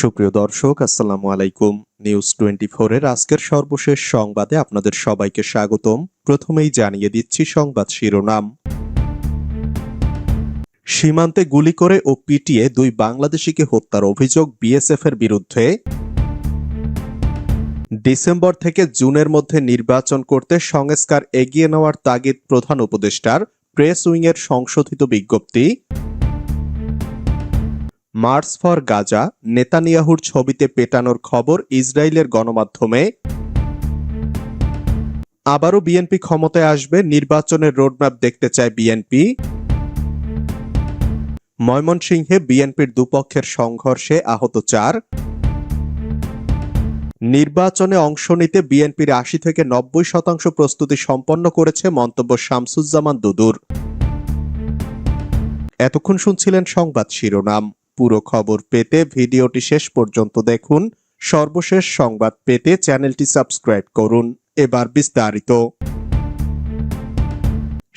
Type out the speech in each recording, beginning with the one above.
সুপ্রিয় দর্শক, আসসালামু আলাইকুম। নিউজ টোয়েন্টি এর আজকের সর্বশেষ সংবাদে আপনাদের সবাইকে স্বাগতম। প্রথমেই জানিয়ে দিচ্ছি সংবাদ শিরোনাম। সীমান্তে গুলি করে ও পিটিয়ে দুই বাংলাদেশিকে হত্যার অভিযোগ বিএসএফ এর বিরুদ্ধে। ডিসেম্বর থেকে জুনের মধ্যে নির্বাচন করতে সংস্কার এগিয়ে নেওয়ার তাগিদ প্রধান উপদেষ্টার। প্রেস উইংয়ের সংশোধিত বিজ্ঞপ্তি। মার্স ফর গাজা, নেতানিয়াহুর ছবিতে পেটানোর খবর ইসরায়েলের গণমাধ্যমে। আবারও বিএনপি ক্ষমতায় আসবে, নির্বাচনের রোডম্যাপ দেখতে চায় বিএনপি। ময়মনসিংহে বিএনপির দুপক্ষের সংঘর্ষে আহত চার। নির্বাচনে অংশ নিতে বিএনপির আশি থেকে নব্বই শতাংশ প্রস্তুতি সম্পন্ন করেছে মন্তব্য শামসুজ্জামান দুদুর। এতক্ষণ শুনছিলেন সংবাদ শিরোনাম। পুরো খবর পেতে ভিডিওটি শেষ পর্যন্ত দেখুন। সর্বশেষ সংবাদ পেতে চ্যানেলটি সাবস্ক্রাইব করুন। এবার বিস্তারিত।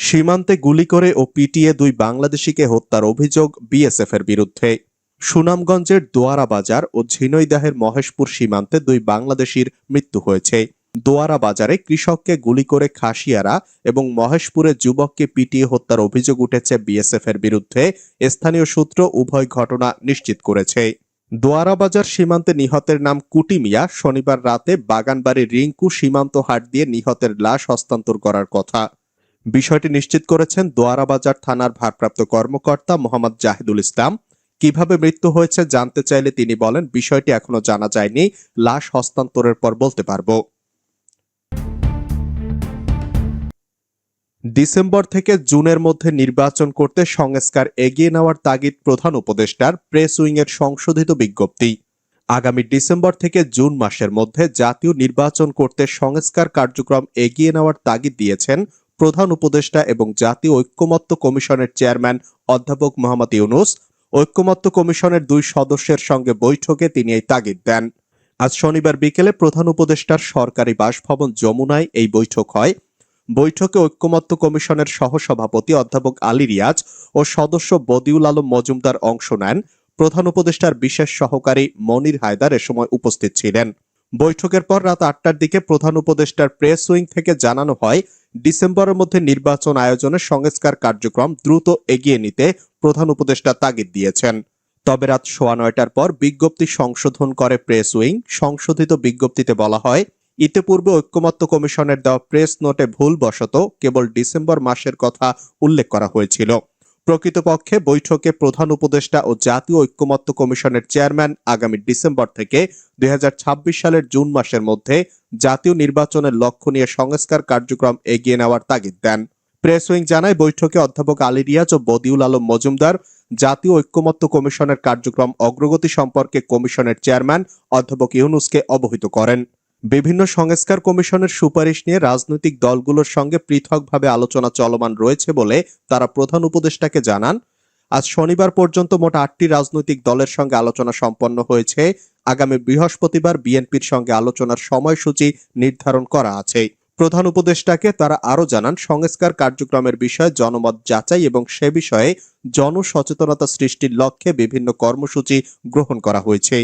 সীমান্তে গুলি করে ও পিটিয়ে দুই বাংলাদেশিকে হত্যার অভিযোগ বিএসএফ এর বিরুদ্ধে। সুনামগঞ্জের দোয়ারা বাজার ও ঝিনইদাহের মহেশপুর সীমান্তে দুই বাংলাদেশির মৃত্যু হয়েছে। দোয়ারা বাজারে কৃষককে গুলি করে খাসিয়ারা এবং মহেশপুরে যুবককে পিটিয়ে হত্যার অভিযোগ উঠেছে বিএসএফ এর বিরুদ্ধে, স্থানীয় সূত্র উভয় ঘটনা নিশ্চিত করেছে। দোয়ারা বাজার সীমান্তে নিহতের নাম কুটি মিয়া। শনিবার রাতে বাগানবাড়ির রিঙ্কু সীমান্ত হাট দিয়ে নিহতের লাশ হস্তান্তর করার কথা। বিষয়টি নিশ্চিত করেছেন দোয়ারা বাজার থানার ভারপ্রাপ্ত কর্মকর্তা মোহাম্মদ জাহিদুল ইসলাম। কীভাবে মৃত্যু হয়েছে জানতে চাইলে তিনি বলেন, বিষয়টি এখনও জানা যায়নি। লাশ হস্তান্তরের পর বলতে পারব। ডিসেম্বর থেকে জুনের মধ্যে নির্বাচন করতে সংস্কার এগিয়ে নেওয়ার তাগিদ প্রধান উপদেষ্টার প্রেস উইংয়ের সংশোধিত বিজ্ঞপ্তি। আগামী ডিসেম্বর থেকে জুন মাসের মধ্যে জাতীয় নির্বাচন করতে সংস্কার কার্যক্রম এগিয়ে নেওয়ার তাগিদ দিয়েছেন প্রধান উপদেষ্টা এবং জাতীয় ঐক্যমত্য কমিশনের চেয়ারম্যান অধ্যাপক মোহাম্মদ ইউনুস। ঐক্যমত্য কমিশনের দুই সদস্যের সঙ্গে বৈঠকে তিনি এই তাগিদ দেন। আজ শনিবার বিকেলে প্রধান উপদেষ্টার সরকারি বাসভবন যমুনায় এই বৈঠক হয়। বৈঠকে ঐক্যমত্য কমিশনের সহসভাপতি অধ্যাপক আলী রিয়াজ ও সদস্য বদিউল আলম মজুমদার অংশ নেন। প্রধান উপদেষ্টার বিশেষ সহকারী মনির হায়দার এ সময় উপস্থিত ছিলেন। বৈঠকের পর রাত আটটার দিকে প্রধান উপদেষ্টার প্রেস উইং থেকে জানানো হয়, ডিসেম্বরের মধ্যে নির্বাচন আয়োজনের সংস্কার কার্যক্রম দ্রুত এগিয়ে নিতে প্রধান উপদেষ্টা তাগিদ দিয়েছেন। তবে রাত সোয়া নয়টার পর বিজ্ঞপ্তি সংশোধন করে প্রেস উইং। সংশোধিত বিজ্ঞপ্তিতে বলা হয় ইতিপূর্বে ঐক্যমত্য কমিশনের দেওয়া প্রেস নোটে ভুলবশত কেবল ডিসেম্বর মাসের কথা উল্লেখ করা হয়েছিল। প্রকৃতপক্ষে বৈঠকে প্রধান উপদেষ্টা ও জাতীয় ঐক্যমত্য কমিশনের চেয়ারম্যান আগামী ডিসেম্বর থেকে দুই হাজার ছাব্বিশ সালের জুন মাসের মধ্যে জাতীয় নির্বাচনের লক্ষ্য নিয়ে সংস্কার কার্যক্রম এগিয়ে নেওয়ার তাগিদ দেন। প্রেস উইং জানায়, বৈঠকে অধ্যাপক আলী রিয়াজ ও বদিউল আলম মজুমদার, জাতীয় ঐক্যমত্য কমিশনের কার্যক্রম অগ্রগতি সম্পর্কে কমিশনের চেয়ারম্যান অধ্যাপক ইউনুসকে অবহিত করেন। বিভিন্ন সংস্কার কমিশনের সুপারিশ নিয়ে রাজনৈতিক দলগুলোর সঙ্গে পৃথকভাবে আলোচনা চলমান রয়েছে বলে তারা প্রধান উপদেষ্টাকে জানান। আজ শনিবার পর্যন্ত মোট আটটি রাজনৈতিক দলের সঙ্গে আলোচনা সম্পন্ন হয়েছে। আগামী বৃহস্পতিবার বিএনপির সঙ্গে আলোচনার সময়সূচি নির্ধারণ করা আছে। প্রধান উপদেষ্টাকে তারা আরও জানান, সংস্কার কার্যক্রমের বিষয়ে জনমত যাচাই এবং সে বিষয়ে জনসচেতনতা সৃষ্টির লক্ষ্যে বিভিন্ন কর্মসূচি গ্রহণ করা হয়েছে।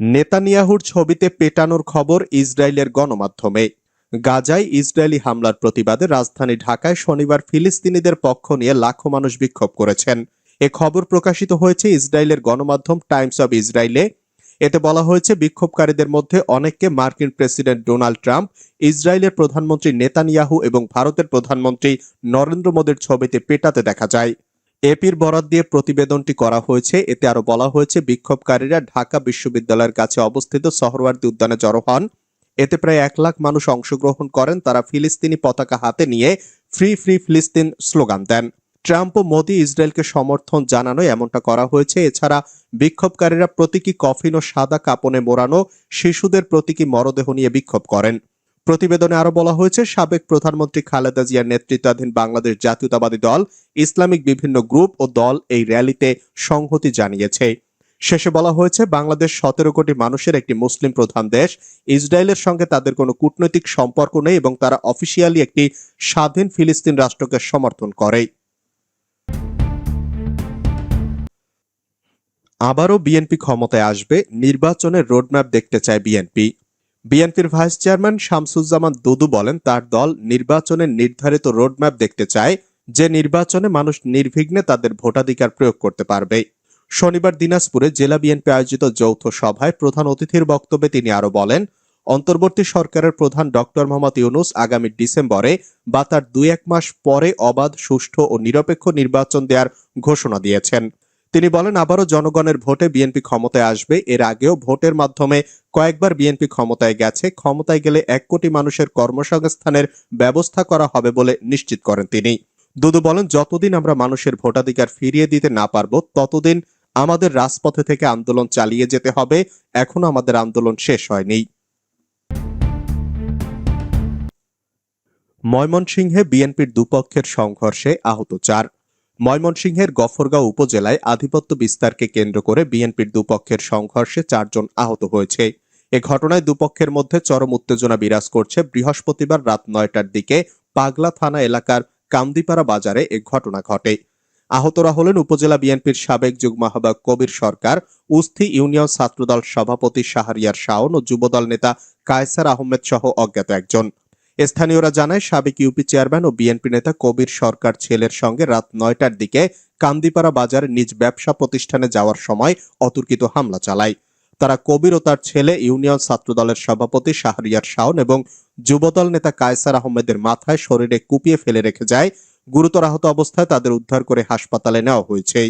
নেতানিয়াহুর ছবিতে পেটানোর খবর ইসরায়েলের গণমাধ্যমে। গাজায় ইসরায়েলি হামলার প্রতিবাদে রাজধানী ঢাকায় শনিবার ফিলিস্তিনিদের পক্ষ নিয়ে লাখো মানুষ বিক্ষোভ করেছেন। এ খবর প্রকাশিত হয়েছে ইসরায়েলের গণমাধ্যম টাইমস অব ইসরায়েলে। এতে বলা হয়েছে, বিক্ষোভকারীদের মধ্যে অনেককে মার্কিন প্রেসিডেন্ট ডোনাল্ড ট্রাম্প, ইসরায়েলের প্রধানমন্ত্রী নেতানিয়াহু এবং ভারতের প্রধানমন্ত্রী নরেন্দ্র মোদীর ছবিতে পেটাতে দেখা যায়। এপির বরাদ দিয়ে প্রতিবেদনটি করা হয়েছে। এতে আরও বলা হয়েছে, বিক্ষোভকারীরা ঢাকা বিশ্ববিদ্যালয়ের কাছে অবস্থিত সহরওয়ার্দী উদ্যানে জড়ো হন। এতে প্রায় এক লাখ মানুষ অংশগ্রহণ করেন। তারা ফিলিস্তিনি পতাকা হাতে নিয়ে ফ্রি ফ্রি ফিলিস্তিন স্লোগান দেন। ট্রাম্প ও মোদী ইসরায়েলকে সমর্থন জানানো এমনটা করা হয়েছে। এছাড়া বিক্ষোভকারীরা প্রতীকী কফিন ও সাদা কাপনে মোড়ানো শিশুদের প্রতীকী মরদেহ নিয়ে বিক্ষোভ করেন। প্রতিবেদনে আরও বলা হয়েছে, সাবেক প্রধানমন্ত্রী খালেদা জিয়ার নেতৃত্বাধীন বাংলাদেশ জাতীয়তাবাদী দল, ইসলামিক বিভিন্ন গ্রুপ ও দল এই র্যালিতে সংহতি জানিয়েছে। শেষে বলা হয়েছে, বাংলাদেশ সতেরো কোটি মানুষের একটি মুসলিম প্রধান দেশ। ইসরায়েলের সঙ্গে তাদের কোনো কূটনৈতিক সম্পর্ক নেই এবং তারা অফিসিয়ালি একটি স্বাধীন ফিলিস্তিন রাষ্ট্রকে সমর্থন করে। আবারও বিএনপি ক্ষমতায় আসবে, নির্বাচনের রোডম্যাপ দেখতে চায় বিএনপি। বিএনপির ভাইস চেয়ারম্যান শামসুজ্জামান দুদু বলেন, তার দল নির্বাচনের নির্ধারিত রোডম্যাপ দেখতে চায়, যে নির্বাচনে মানুষ নির্বিঘ্নে তাদের ভোটাধিকার প্রয়োগ করতে পারবে। শনিবার দিনাজপুরে জেলা বিএনপি আয়োজিত যৌথ সভায় প্রধান অতিথির বক্তব্যে তিনি আরও বলেন, অন্তর্বর্তী সরকারের প্রধান ডক্টর মোহাম্মদ ইউনুস আগামী ডিসেম্বরে বা তার দুই এক মাস পরে অবাধ, সুষ্ঠু ও নিরপেক্ষ নির্বাচন দেওয়ার ঘোষণা দিয়েছেন। তিনি বলেন, আবারও জনগণের ভোটে বিএনপি ক্ষমতায় আসবে। এর আগেও ভোটের মাধ্যমে কয়েকবার বিএনপি ক্ষমতায় গেছে। ক্ষমতায় গেলে এক কোটি মানুষের কর্মসংস্থানের ব্যবস্থা করা হবে বলে নিশ্চিত করেন তিনি। দুদু বলেন, যতদিন আমরা মানুষের ভোটাধিকার ফিরিয়ে দিতে না পারব, ততদিন আমাদের রাজপথে থেকে আন্দোলন চালিয়ে যেতে হবে। এখনও আমাদের আন্দোলন শেষ হয়নি। ময়মনসিংহে বিএনপির দুপক্ষের সংঘর্ষে আহত চার। ময়মনসিংহের গফরগাঁও উপজেলায় আধিপত্য বিস্তারকে কেন্দ্র করে বিএনপির দুপক্ষের সংঘর্ষে চারজন আহত হয়েছে। এ ঘটনায় দুপক্ষের মধ্যে চরম উত্তেজনা বিরাজ করছে বৃহস্পতিবার রাত নয়টার দিকে পাগলা থানা এলাকার কামদিপাড়া বাজারে এ ঘটনা ঘটে। আহতরা হলেন উপজেলা বিএনপির সাবেক যুগ্ম আহ্বায়ক কবির সরকার, উস্থি ইউনিয়ন ছাত্রদল সভাপতি শাহরিয়ার শাওন ও যুবদল নেতা কায়সার আহমেদ সহ অজ্ঞাত একজন। স্থানীয়রা জানায়, সাবেক ইউপি চেয়ারম্যান ও বিএনপি নেতা কবির সরকার ছেলের সঙ্গে রাত নয়টার দিকে কান্দিপাড়া বাজার নিজ ব্যবসা প্রতিষ্ঠানে যাওয়ার সময় অতর্কিত হামলা চালায়। তারা কবির ও তার ছেলে ইউনিয়ন ছাত্রদলের সভাপতি শাহরিয়ার শাওন এবং যুবদল নেতা কায়সার আহমেদের মাথায় শরীরে কুপিয়ে ফেলে রেখে যায়। গুরুতর আহত অবস্থায় তাদের উদ্ধার করে হাসপাতালে নেওয়া হয়েছে।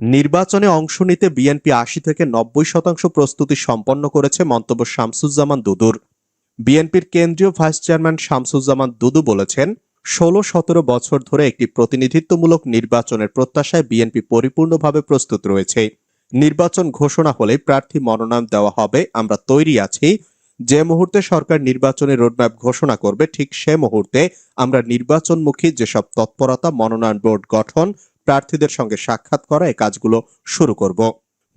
নির্বাচনে অংশ নিতে বিএনপি আশি থেকে নব্বই শতাংশ প্রস্তুতি সম্পন্ন করেছে মন্তব্য শামসুজ্জামান দুদুর। বিএনপির কেন্দ্রীয় ভাইস চেয়ারম্যান শামসুজ্জামান দুদু বলেছেন, ষোলো সতেরো বছর ধরে একটি প্রতিনিধিত্বমূলক নির্বাচনের প্রত্যাশায় বিএনপি পরিপূর্ণভাবে প্রস্তুত রয়েছে। নির্বাচন ঘোষণা হলে প্রার্থী মনোনয়ন দেওয়া হবে, আমরা তৈরি আছি। যে মুহূর্তে সরকার নির্বাচনের রোডম্যাপ ঘোষণা করবে, ঠিক সে মুহূর্তে আমরা নির্বাচনমুখী যেসব তৎপরতা মনোনয়ন বোর্ড গঠন প্রার্থীদের সঙ্গে সাক্ষাৎ করা এই কাজগুলো শুরু করব।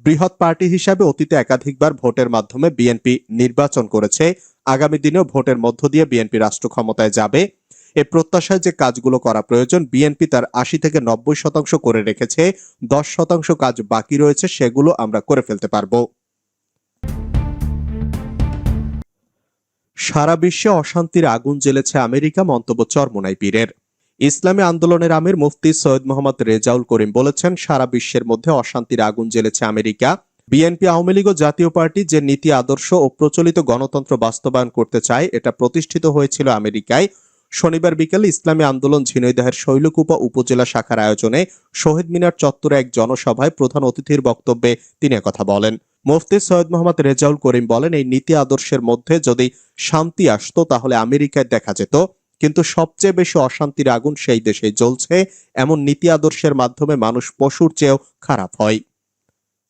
বৃহৎ পার্টি হিসাবে অতীতে একাধিকবার ভোটের মাধ্যমে বিএনপি নির্বাচন করেছে। আগামী দিনেও ভোটের মধ্য দিয়ে বিএনপি রাষ্ট্র ক্ষমতায় যাবে। এ প্রত্যাশায় যে কাজগুলো করা প্রয়োজন, বিএনপি তার আশি থেকে নব্বই শতাংশ করে রেখেছে। দশ শতাংশ কাজ বাকি রয়েছে, সেগুলো আমরা করে ফেলতে পারব। সারা বিশ্বে অশান্তির আগুন জ্বেলেছে আমেরিকা, মন্তব্য চরমোনাই পীরের। ইসলামী আন্দোলনের আমির মুফতি সৈয়দ মোহাম্মদ রেজাউল করিম বলেছেন, সারা বিশ্বের মধ্যে অশান্তির আগুন জ্বেলেছে আমেরিকা। বিএনপি, আওয়ামী লীগ ও জাতীয় পার্টি যে নীতি আদর্শ ও প্রচলিত গণতন্ত্র বাস্তবায়ন করতে চায়, এটা প্রতিষ্ঠিত হয়েছিল আমেরিকায়। শনিবার বিকেলে ইসলামী আন্দোলন ঝিনাইদহের শৈলকুপা উপজেলা শাখার আয়োজনে শহীদ মিনার চত্বরে এক জনসভায় প্রধান অতিথির বক্তব্যে তিনি কথা বলেন। মুফতি সৈয়দ মোহাম্মদ রেজাউল করিম বলেন, এই নীতি আদর্শের মধ্যে যদি শান্তি আসতো, তাহলে আমেরিকায় দেখা যেত। কিন্তু সবচেয়ে বেশি অশান্তির আগুন সেই দেশে জ্বলছে। এমন নীতি আদর্শের মাধ্যমে মানুষ পশুর চেয়েও খারাপ হয়।